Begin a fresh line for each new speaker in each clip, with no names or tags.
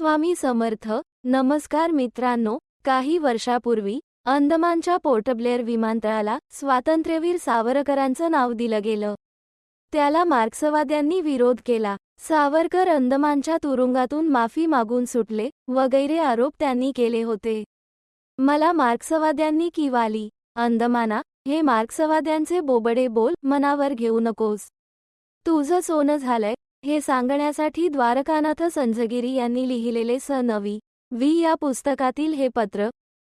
स्वामी समर्थ नमस्कार मित्रांनो काही वर्षापूर्वी अंदमानच्या पोर्टब्लेअर विमानतळाला स्वातंत्र्यवीर सावरकरांचं नाव दिलं गेलं. त्याला मार्क्सवाद्यांनी विरोध केला. सावरकर अंदमानच्या तुरुंगातून माफी मागून सुटले वगैरे आरोप त्यांनी केले होते. मला मार्क्सवाद्यांनी किवाली अंदमाना हे मार्क्सवाद्यांचे बोबडे बोल मनावर घेऊ नकोस. तुझं सोनं झालंय हे सांगण्यासाठी द्वारकानाथ संजगिरी यांनी लिहिलेले स नवी वी या पुस्तकातील हे पत्र.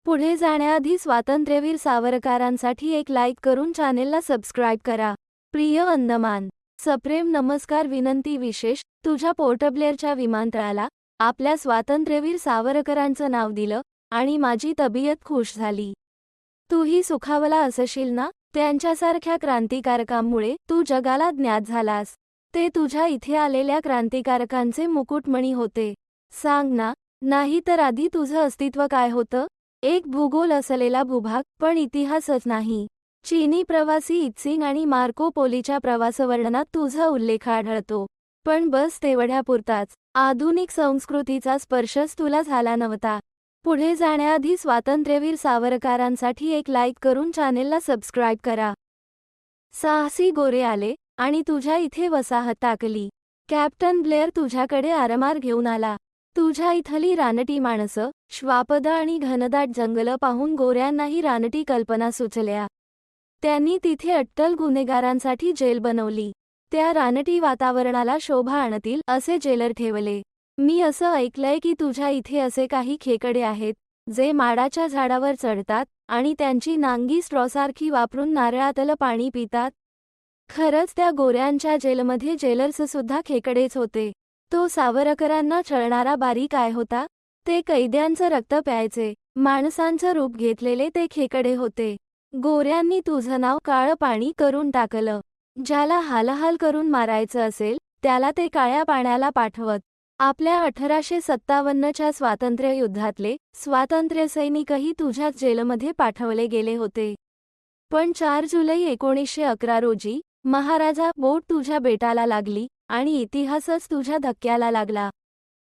पुढे जाण्याआधी स्वातंत्र्यवीर सावरकरांसाठी एक लाईक करून चॅनेलला सबस्क्राईब करा. प्रिय अंदमान सप्रेम नमस्कार विनंती विशेष तुझ्या पोर्टब्लेअरच्या विमानतळाला आपल्या स्वातंत्र्यवीर सावरकरांचं नाव दिलं आणि माझी तबियत खुश झाली. तूही सुखावला असशील ना? त्यांच्यासारख्या क्रांतिकारकांमुळे तू जगाला ज्ञात झालास. ते तुझ्या इथे आलेल्या क्रांतिकारकांचे मुकुटमणी होते. सांग ना नाही तर आधी तुझं अस्तित्व काय होतं? एक भूगोल असलेला भूभाग पण इतिहासच नाही. चीनी प्रवासी इत्सिंग आणि मार्को पोलीच्या प्रवासवर्णनात तुझा उल्लेख आढळतो. पण बस तेवढ्यापुरताच. आधुनिक संस्कृतीचा स्पर्शच तुला झाला नव्हता. पुढे जाण्याआधी स्वातंत्र्यवीर सावरकरांसाठी एक लाईक करून चॅनेलला सबस्क्राईब करा. साहसी गोरे आले. आणि तुझ्या इथे वसाहत टाकली कॅप्टन ब्लेअर तुझ्याकडे आरमार घेऊन आला. तुझ्या इथली रानटी माणसं श्वापद आणि घनदाट जंगलं पाहून गोऱ्यांनाही रानटी कल्पना सुचल्या. त्यांनी तिथे अट्टल गुन्हेगारांसाठी जेल बनवली. त्या रानटी वातावरणाला शोभा आणतील असे जेलर ठेवले. मी असं ऐकलंय की तुझ्या इथे असे काही खेकडे आहेत जे माडाच्या झाडावर चढतात आणि त्यांची नांगी स्ट्रॉसारखी वापरून नारळातलं पाणी पितात खरंच त्या गोऱ्यांच्या जेलमध्ये जेलर्स सुद्धा खेकडेच होते. तो सावरकरांना छळणारा बारी काय होता? ते कैद्यांचं रक्त प्यायचे. माणसांचं रूप घेतलेले ते खेकडे होते. गोऱ्यांनी तुझं नाव काळं पाणी करून टाकलं. ज्याला हालहाल करून मारायचं असेल त्याला ते काळ्या पाण्याला पाठवत. आपल्या अठराशे सत्तावन्नच्या स्वातंत्र्य युद्धातले स्वातंत्र्यसैनिकही तुझ्याच जेलमध्ये पाठवले गेले होते. पण चार जुलै एकोणीसशे अकरा रोजी महाराजा बोट तुझ्या बेटाला लागली आणि इतिहासच तुझ्या धक्क्याला लागला.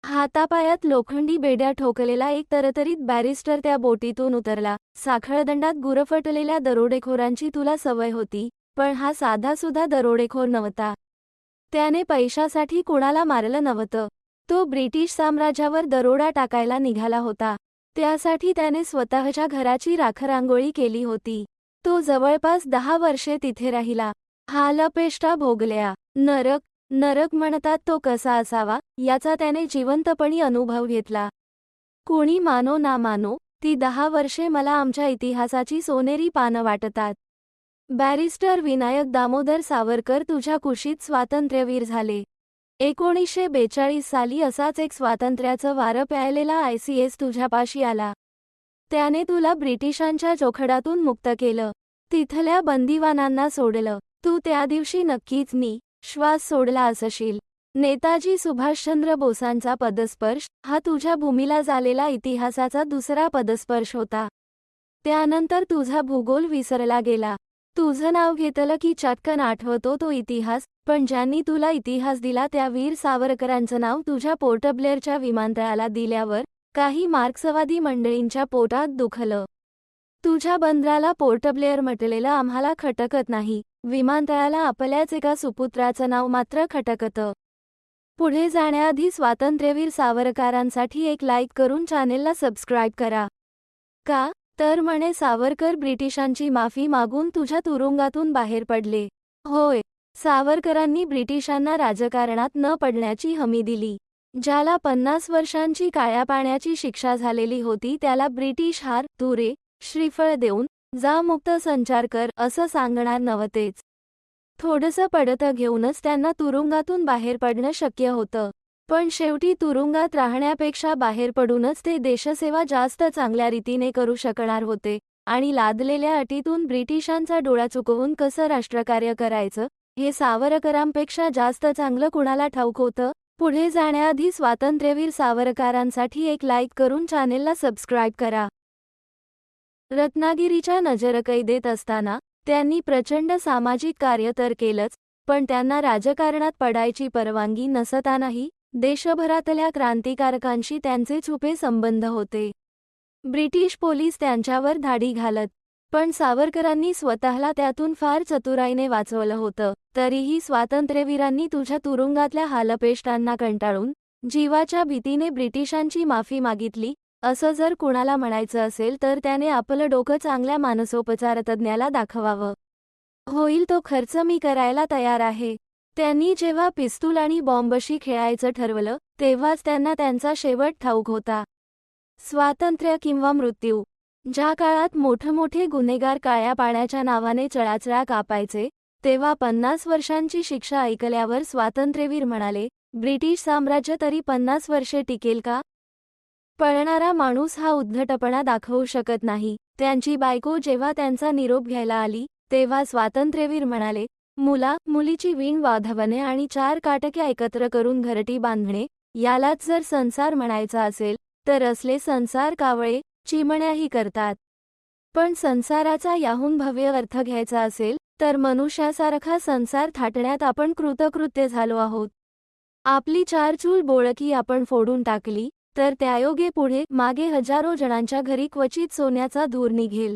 हातापायात लोखंडी बेड्या ठोकलेला एक तरतरीत बॅरिस्टर त्या बोटीतून उतरला. साखळदंडात गुरफटलेल्या दरोडेखोरांची तुला सवय होती पण हा साधासुद्धा दरोडेखोर नव्हता. त्याने पैशासाठी कुणाला मारलं नव्हतं. तो ब्रिटिश साम्राज्यावर दरोडा टाकायला निघाला होता. त्यासाठी त्याने स्वतःच्या घराची राखरांगोळी केली होती. तो जवळपास दहा वर्षे तिथे राहिला. हालपेष्टा भोगल्या. नरक नरक म्हणतात तो कसा असावा याचा त्याने जिवंतपणी अनुभव घेतला. कोणी मानो ना मानो ती दहा वर्षे मला आमच्या इतिहासाची सोनेरी पानं वाटतात. बॅरिस्टर विनायक दामोदर सावरकर तुझ्या कुशीत स्वातंत्र्यवीर झाले. एकोणीसशे बेचाळीस साली असाच एक स्वातंत्र्याचं वारं प्यायलेला आयसीएस तुझ्यापाशी आला. त्याने तुला ब्रिटिशांच्या जोखडातून मुक्त केलं. तिथल्या बंदिवानांना सोडलं. तू त्या दिवशी नक्कीच नी श्वास सोडला असशील. नेताजी सुभाषचंद्र बोसांचा पदस्पर्श हा तुझ्या भूमीला झालेला इतिहासाचा दुसरा पदस्पर्श होता. त्यानंतर तुझा भूगोल विसरला गेला. तुझं नाव घेतलं की चटकन आठवतो तो इतिहास पण ज्यांनी तुला इतिहास दिला त्या वीर सावरकरांचं नाव तुझ्या पोर्टब्लेअरच्या विमानतळाला दिल्यावर काही मार्क्सवादी मंडळींच्या पोटात दुखलं. तुझ्या बंदराला पोर्टब्लेअर म्हटलेलं आम्हाला खटकत नाही. विमानतळाला आपल्याच एका सुपुत्राचं नाव मात्र खटकतं. पुढे जाण्याआधी स्वातंत्र्यवीर सावरकरांसाठी एक लाईक करून चॅनेलला सबस्क्राईब करा. का? तर म्हणे सावरकर ब्रिटिशांची माफी मागून तुझ्या तुरुंगातून बाहेर पडले. होय. सावरकरांनी ब्रिटिशांना राजकारणात न पडण्याची हमी दिली. ज्याला पन्नास वर्षांची काळ्या पाण्याची शिक्षा झालेली होती त्याला ब्रिटिश हार तुरे श्रीफळ देऊन जा मुक्त संचार कर असं सांगणार नव्हतेच थोडंसं पडतं घेऊनच त्यांना तुरुंगातून बाहेर पडणं शक्य होतं. पण शेवटी तुरुंगात राहण्यापेक्षा बाहेर पडूनच ते देशसेवा जास्त चांगल्या रीतीने करू शकणार होते. आणि लादलेल्या अटीतून ब्रिटिशांचा डोळा चुकवून कसं राष्ट्रकार्य करायचं? हे सावरकरांपेक्षा जास्त चांगलं कुणाला ठाऊक होतं? पुढे जाण्याआधी स्वातंत्र्यवीर सावरकरांसाठी एक लाईक करून चॅनेलला सबस्क्राईब करा. रत्नागिरीच्या नजरकैदेत असताना त्यांनी प्रचंड सामाजिक कार्य तर केलंच पण त्यांना राजकारणात पडायची परवानगी नसतानाही देशभरातल्या क्रांतिकारकांशी त्यांचे छुपे संबंध होते. ब्रिटिश पोलीस त्यांच्यावर धाडी घालत पण सावरकरांनी स्वतःला त्यातून फार चतुराईने वाचवलं होतं तरीही स्वातंत्र्यवीरांनी तुझ्या तुरुंगातल्या हालपेष्टांना कंटाळून जीवाच्या भीतीने ब्रिटिशांची माफी मागितली असं जर कुणाला म्हणायचं असेल तर त्याने आपलं डोकं चांगल्या मानसोपचारतज्ञाला दाखवावं. होईल तो खर्च मी करायला तयार आहे. त्यांनी जेव्हा पिस्तूल आणि बॉम्बशी खेळायचं ठरवलं तेव्हाच त्यांना त्यांचा शेवट ठाऊक होता. स्वातंत्र्य किंवा मृत्यू. ज्या काळात मोठमोठे गुन्हेगार काळ्या पाण्याच्या नावाने चळाचळा कापायचे तेव्हा पन्नास वर्षांची शिक्षा ऐकल्यावर स्वातंत्र्यवीर म्हणाले ब्रिटिश साम्राज्य तरी पन्नास वर्षे टिकेल का? पळणारा माणूस हा उद्धटपणा दाखवू शकत नाही. त्यांची बायको जेव्हा त्यांचा निरोप घ्यायला आली तेव्हा स्वातंत्र्यवीर म्हणाले मुला मुलीची वीण वाधवणे आणि चार काटक्या एकत्र करून घरटी बांधणे यालाच जर संसार म्हणायचा असेल तर असले संसार कावळे चिमण्याही करतात. पण संसाराचा याहून भव्य अर्थ घ्यायचा असेल तर मनुष्यासारखा संसार थाटण्यात आपण कृतकृत्य झालो आहोत. आपली चार चूल बोळकी आपण फोडून टाकली तर त्यायोगे पुढे मागे हजारो जणांच्या घरी क्वचित सोन्याचा धूर निघेल.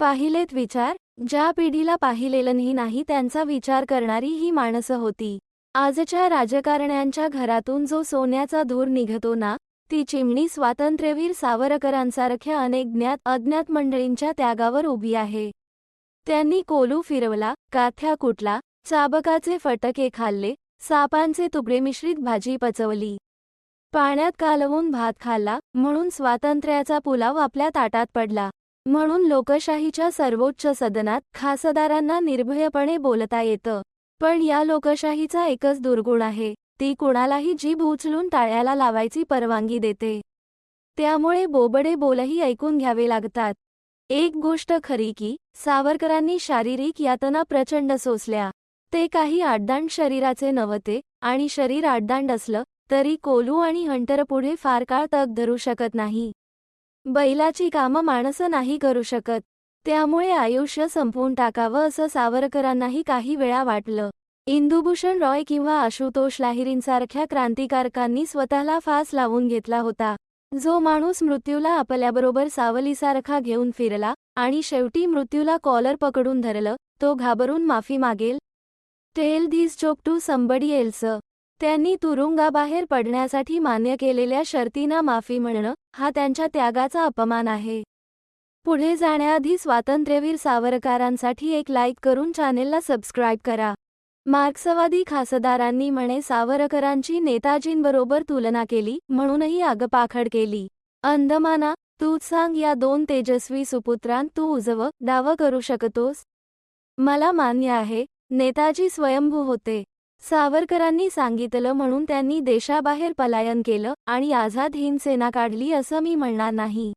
पाहिलेत विचार? ज्या पिढीला पाहिलेलंही नाही त्यांचा विचार करणारी ही माणसं होती. आजच्या राजकारण्यांच्या घरातून जो सोन्याचा धूर निघतो ना ती चिमणी स्वातंत्र्यवीर सावरकरांसारख्या अनेक ज्ञात अज्ञात मंडळींच्या त्यागावर उभी आहे. त्यांनी कोलू फिरवला काथ्या कुटला चाबकाचे फटके खाल्ले सापांचे तुकडे मिश्रित भाजी पचवली. पाण्यात कालवून भात खाल्ला म्हणून स्वातंत्र्याचा पुलाव आपल्या ताटात पडला. म्हणून लोकशाहीच्या सर्वोच्च सदनात खासदारांना निर्भयपणे बोलता येतं. पण या लोकशाहीचा एकच दुर्गुण आहे ती कुणालाही जीभ उचलून टाळ्याला लावायची परवानगी देते. त्यामुळे बोबडे बोलही ऐकून घ्यावे लागतात. एक गोष्ट खरी की सावरकरांनी शारीरिक यातना प्रचंड सोसल्या. ते काही आडदांड शरीराचे नव्हते आणि शरीर आडदांड असलं तरी कोलू आणि हंटर पुढे फार काळ तग धरू शकत नाही. बैलाची कामं माणसं नाही करू शकत. त्यामुळे आयुष्य संपवून टाकावं असं सावरकरांनाही काही वेळा वाटलं. इंदुभूषण रॉय किंवा आशुतोष लाहिरींसारख्या क्रांतिकारकांनी स्वतःला फास लावून घेतला होता. जो माणूस मृत्यूला आपल्याबरोबर सावलीसारखा घेऊन फिरला आणि शेवटी मृत्यूला कॉलर पकडून धरलं तो घाबरून माफी मागेल? Tell this joke to somebody else. त्यांनी तुरुंगाबाहेर पडण्यासाठी मान्य केलेल्या शर्तींना माफी म्हणणं हा त्यांच्या त्यागाचा अपमान आहे. पुढे जाण्याआधी स्वातंत्र्यवीर सावरकरांसाठी एक लाईक करून चॅनेलला सबस्क्राईब करा. मार्क्सवादी खासदारांनी म्हणे सावरकरांची नेताजींबरोबर तुलना केली म्हणूनही आगपाखड केली. अंदमाना तू सांग या दोन तेजस्वी सुपुत्रांत तू उजव दावं करू शकतोस? मला मान्य आहे नेताजी स्वयंभू होते. सावरकरांनी सांगितलं म्हणून त्यांनी देशाबाहेर पलायन केलं आणि आझाद हिंद सेना काढली असं मी म्हणणार नाही.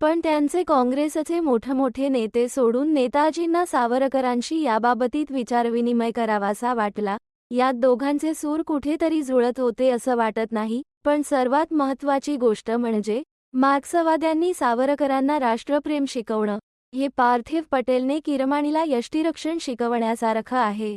पण त्यांचे काँग्रेसचे मोठमोठे नेते सोडून नेताजींना सावरकरांशी याबाबतीत विचारविनिमय करावासा वाटला. यात दोघांचे सूर कुठेतरी जुळत होते असं वाटत नाही पण सर्वात महत्वाची गोष्ट म्हणजे मार्क्सवाद्यांनी सावरकरांना राष्ट्रप्रेम शिकवणं. हे पार्थिव पटेलने किरमाणीला यष्टीरक्षण शिकवण्यासारखं आहे.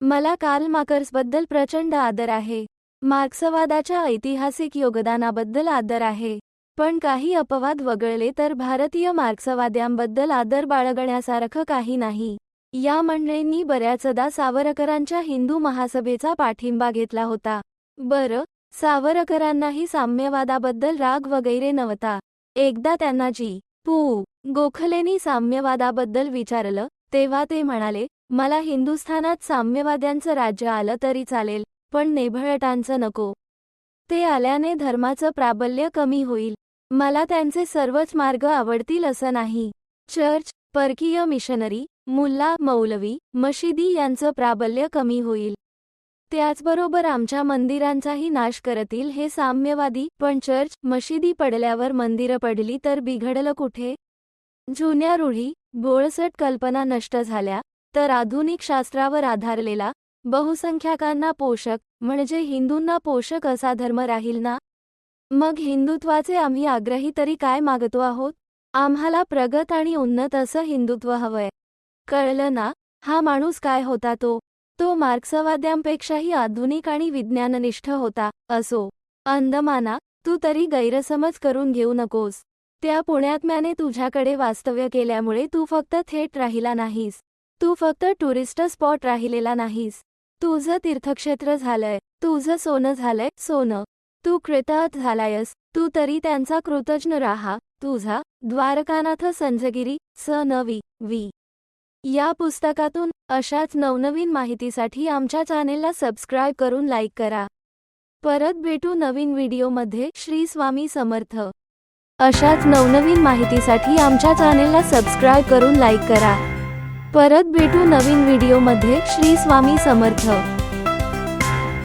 मला कार्ल मार्कर्सबद्दल प्रचंड आदर आहे. मार्क्सवादाच्या ऐतिहासिक योगदानाबद्दल आदर आहे. पण काही अपवाद वगळले तर भारतीय मार्क्सवाद्यांबद्दल आदर बाळगण्यासारखं काही नाही. या मंडळींनी बऱ्याचदा सावरकरांच्या हिंदू महासभेचा पाठिंबा घेतला होता. बरं सावरकरांनाही साम्यवादाबद्दल राग वगैरे नव्हता. एकदा त्यांना जी. पू. गोखलेनी साम्यवादाबद्दल विचारलं तेव्हा ते म्हणाले मला हिंदुस्थानात साम्यवाद्यांचं राज्य आलं तरी चालेल पण नेभळटांचं नको. ते आल्याने धर्माचं प्राबल्य कमी होईल. मला त्यांचे सर्वच मार्ग आवडतील असं नाही. चर्च परकीय मिशनरी मुल्ला मौलवी मशिदी यांचं प्राबल्य कमी होईल. त्याचबरोबर आमच्या मंदिरांचाही नाश करतील हे साम्यवादी पण चर्च मशिदी पडल्यावर मंदिरं पडली तर बिघडलं कुठे? जुन्या रूढी बोळसट कल्पना नष्ट झाल्या तर आधुनिक शास्त्रावर आधारलेला बहुसंख्याकांना पोषक म्हणजे हिंदूंना पोषक असा धर्म राहील ना? मग हिंदुत्वाचे आम्ही आग्रही तरी काय मागतो आहोत? आम्हाला प्रगत आणि उन्नत असं हिंदुत्व हवंय. कळलं ना? हा माणूस काय होता तो? तो मार्क्सवाद्यांपेक्षाही आधुनिक आणि विज्ञाननिष्ठ होता असो. अंदमाना तू तरी गैरसमज करून घेऊ नकोस. त्या पुण्यात्म्याने तुझ्याकडे वास्तव्य केल्यामुळे तू फक्त थेट राहिला नाहीस. तू फक्त टुरिस्ट स्पॉट राहिलेला नाहीस. तुझं तीर्थक्षेत्र झालंय. तुझं सोनं झालंय. सोनं. तू कृतार्थ झालायस. तू तरी त्यांचा कृतज्ञ राहा. तुझा द्वारकानाथ संजगिरी स नवी वी. या पुस्तकातून अशाच नवनवीन माहितीसाठी आमच्या चॅनेलला सबस्क्राईब करून लाईक करा. परत भेटू नवीन व्हिडिओमध्ये. श्री स्वामी समर्थ. अशाच नवनवीन माहितीसाठी आमच्या चॅनेलला सबस्क्राईब करून लाईक करा. परत भेटू नवीन व्हिडिओमध्ये. श्री स्वामी समर्थ.